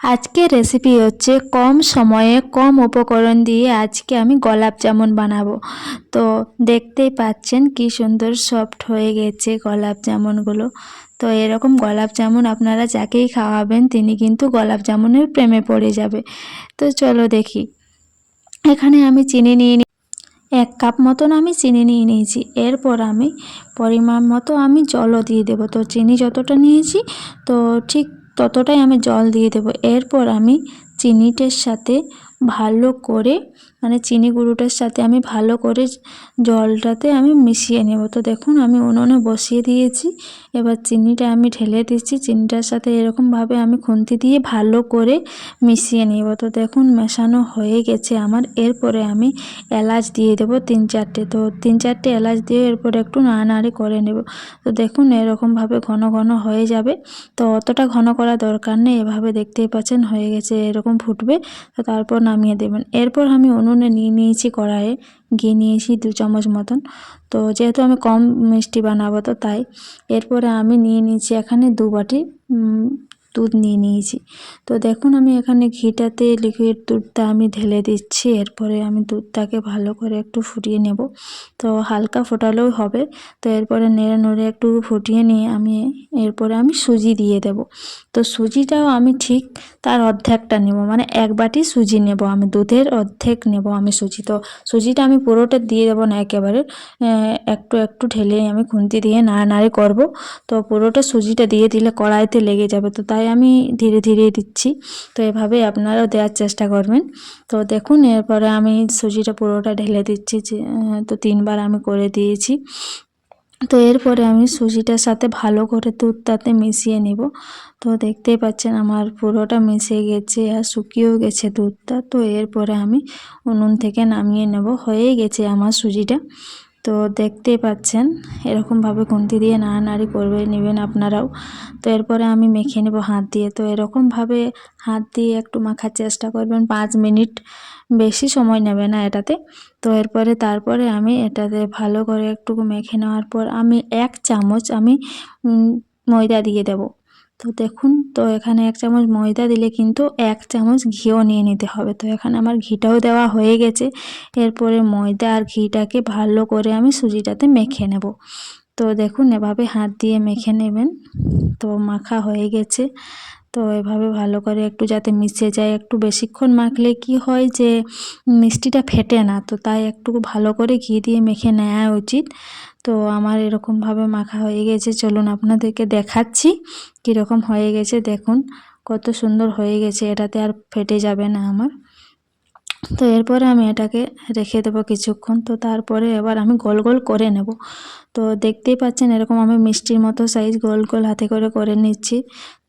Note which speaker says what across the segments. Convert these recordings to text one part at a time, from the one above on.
Speaker 1: আজকের রেসিপি হচ্ছে কম সময়ে কম উপকরণ দিয়ে আজকে আমি গোলাপ জামুন বানাবো। তো দেখতেই পাচ্ছেন কি সুন্দর সফট হয়ে গেছে গোলাপ জামুনগুলো। তো এরকম গোলাপ জামুন আপনারা যাকেই খাওয়াবেন তিনি কিন্তু গোলাপ জামুনের প্রেমে পড়ে যাবে। তো চলো দেখি। এখানে আমি চিনি নিয়ে এক কাপ মতন আমি চিনি নিয়ে নিয়েছি। এরপর আমি পরিমাণ মতো আমি জলও দিয়ে দেবো। তো চিনি যতটা নিয়েছি তো ঠিক ততটাই আমি জল দিয়ে দেবো। এরপর আমি চিনিটার সাথে ভালো করে মানে চিনি গুঁড়োটার সাথে আমি ভালো করে জলটাতে আমি মিশিয়ে নেব। তো দেখুন, আমি উনুনে বসিয়ে দিয়েছি। এবার চিনিটা আমি ঢেলে দিচ্ছি। চিনিটার সাথে এরকমভাবে আমি খুন্তি দিয়ে ভালো করে মিশিয়ে নেব। তো দেখুন, মেশানো হয়ে গেছে আমার। এরপরে আমি এলাচ দিয়ে দেব তিন চারটে। তো তিন চারটে এলাচ দিয়ে এরপরে একটু নাড়ানাড়ি করে নেব। তো দেখুন, এরকমভাবে ঘন ঘন হয়ে যাবে। তো অতটা ঘন করা দরকার নেই। এভাবে দেখতেই পাচ্ছেন, হয়ে গেছে, এরকম ফুটবে। তো তারপর নামিয়ে দেবেন। এরপর আমি উনুনে নিয়ে নিয়েছি কড়াইয়ে, ঘি নিয়েছি দু চামচ মতন। তো যেহেতু আমি কম মিষ্টি বানাবো তো তাই। এরপরে আমি নিয়ে নিয়েছি এখানে দু বাটি দুধ নিয়ে নিয়েছি। তো দেখুন, আমি এখানে ঘিটাতে লিকুইড দুধটা আমি ঢেলে দিচ্ছি। এরপরে আমি দুধটাকে ভালো করে একটু ফুটিয়ে নেব। তো হালকা ফোটালেও হবে। তো এরপরে নেড়ে নড়ে একটু ফুটিয়ে নিয়ে আমি এরপরে আমি সুজি দিয়ে দেব। তো সুজিটাও আমি ঠিক তার অর্ধেকটা নেব। মানে এক বাটি সুজি নেব আমি, দুধের অর্ধেক নেব আমি সুজি। তো সুজিটা আমি পুরোটা দিয়ে দেবো না একেবারে। একটু একটু ঢেলে আমি খুন্তি দিয়ে নাড়ানাড়ি করব। তো পুরোটা সুজিটা দিয়ে দিলে কড়াইতে লেগে যাবে। তো তাই আমি ধীরে ধীরে দিচ্ছি। তো এভাবে আপনারাও দেওয়ার চেষ্টা করবেন। তো দেখুন, এরপরে আমি সুজিটা পুরোটা ঢেলে দিচ্ছি তো তিনবার আমি করে দিয়েছি। তো এরপরে আমি সুজিটার সাথে ভালো করে দুধটাতে মিশিয়ে নিব। তো দেখতেই পাচ্ছেন আমার পুরোটা মিশে গেছে আর শুকিয়েও গেছে দুধটা। তো এরপরে আমি উনুন থেকে নামিয়ে নেব। হয়েই গেছে আমার সুজিটা। তো দেখতেই পাচ্ছেন, এরকমভাবে খুন্তি দিয়ে নাড়ানাড়ি করবে, নেবেন আপনারাও। তো এরপরে আমি মেখে নেব হাত দিয়ে। তো এরকমভাবে হাত দিয়ে একটু মাখার চেষ্টা করবেন, পাঁচ মিনিট বেশি সময় নেবে না এটাতে। তো এরপরে তারপরে আমি এটাতে ভালো করে একটু মেখে নেওয়ার পর আমি এক চামচ আমি ময়দা দিয়ে দেব। তো দেখুন, তো এখানে এক চামচ ময়দা দিলে কিন্তু এক চামচ ঘিও নিয়ে নিতে হবে। তো এখানে আমার ঘিটাও দেওয়া হয়ে গেছে। এরপরে ময়দা আর ঘিটাকে ভালো করে আমি সুজিটাতে মেখে নেব। তো দেখুন, এভাবে হাত দিয়ে মেখে নেবেন। তো মাখা হয়ে গেছে। তো এভাবে ভালো করে একটু যাতে মিশে যায়। একটু বেশিক্ষণ মাখলে কি হয় যে, মিষ্টিটা ফেটে না। তো তাই একটু ভালো করে ঘি দিয়ে মেখে নেওয়া উচিত। তো আমার এরকমভাবে মাখা হয়ে গেছে। চলুন আপনাদেরকে দেখাচ্ছি কীরকম হয়ে গেছে। দেখুন, কত সুন্দর হয়ে গেছে। এটাতে আর ফেটে যাবে না আমার। তো এরপরে আমি এটাকে রেখে দেবো কিছুক্ষণ। তো তারপরে এবার আমি গোল গোল করে নেব। তো দেখতেই পাচ্ছেন এরকম আমি মিষ্টির মতো সাইজ গোল গোল হাতে করে করে নিচ্ছি।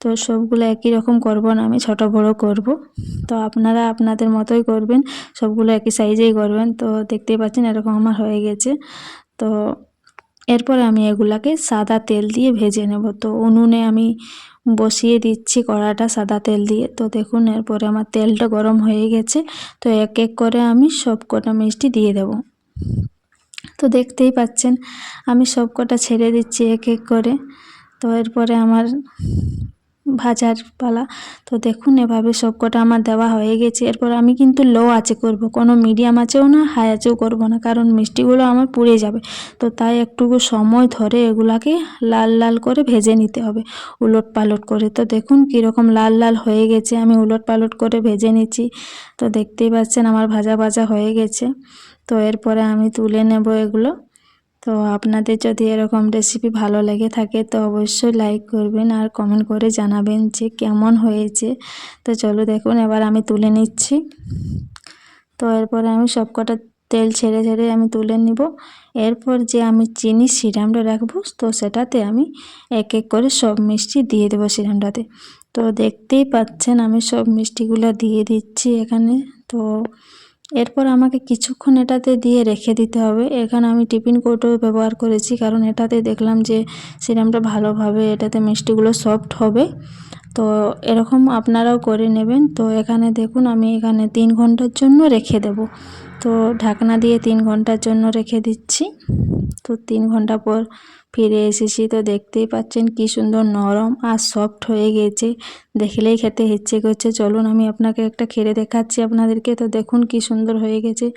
Speaker 1: তো সবগুলো একই রকম করব না, আমি ছোট বড় করব। তো আপনারা আপনাদের মতোই করবেন, সবগুলো একই সাইজেই করবেন। তো দেখতেই পাচ্ছেন এরকম আমার হয়ে গেছে। তো এরপর আমি এগুলাকে সাদা তেল দিয়ে ভেজে নেব। তো উনুনে আমি বসিয়ে দিচ্ছি কড়াটা সাদা তেল দিয়ে। তো দেখুন, এরপরে আমার তেলটা গরম হয়ে গেছে। তো এক এক করে আমি সব কটা মিষ্টি দিয়ে দেব। তো দেখতেই পাচ্ছেন, আমি সব কটা ছেড়ে দিচ্ছি এক এক করে। তো এরপরে আমার ভাজার পালা। তো দেখুন, এভাবে সব কটা আমার দেওয়া হয়ে গেছে। এরপর আমি কিন্তু লো আঁচে করব। কোনো মিডিয়াম আঁচেও না হাই আঁচেও করব না, কারণ মিষ্টিগুলো আমার পুড়ে যাবে। তো তাই একটুকু সময় ধরে এগুলাকে লাল লাল করে ভেজে নিতে হবে, উলট পালট করে। তো দেখুন, কীরকম লাল লাল হয়ে গেছে। আমি উলট পালট করে ভেজে নিচ্ছি। তো দেখতেই পাচ্ছেন, আমার ভাজা ভাজা হয়ে গেছে। তো এরপরে আমি তুলে নেব এগুলো। তো আপনাদের যদি এরকম রেসিপি ভালো লেগে থাকে তো অবশ্যই লাইক করবেন আর কমেন্ট করে জানাবেন যে কেমন হয়েছে। তো চলো দেখুন, এবার আমি তুলে নিচ্ছি। তো এরপরে আমি সবকটা তেল ছেড়ে ছেড়ে আমি তুলে নিব। এরপর যে আমি চিনি সিরামটা রাখব, তো সেটাতে আমি এক এক করে সব মিষ্টি দিয়ে দেবো সিরামটাতে। তো দেখতেই পাচ্ছেন আমি সব মিষ্টিগুলো দিয়ে দিচ্ছি এখানে। তো এরপর আমাকে কিছুক্ষণ এটাতে দিয়ে রেখে দিতে হবে। এখানে আমি টিফিন কৌটো ব্যবহার করেছি, কারণ এটাতে দেখলাম যে সিরামটা ভালোভাবে এটাতে মিষ্টিগুলো সফট হবে। তো এরকম আপনারাও করে নেবেন। তো এখানে দেখুন, আমি এখানে তিন ঘণ্টার জন্য রেখে দেব। তো ঢাকনা দিয়ে তিন ঘণ্টার জন্য রেখে দিচ্ছি। তো তিন ঘণ্টা পর ফিরে এসেছি। তো দেখতেই পাচ্ছেন কি সুন্দর নরম আর সফট হয়ে গেছে। দেখলেই খেতে ইচ্ছে করছে। চলুন আমি আপনাকে একটা খেড়ে দেখাচ্ছি আপনাদেরকে। তো দেখুন কি সুন্দর হয়ে গেছে।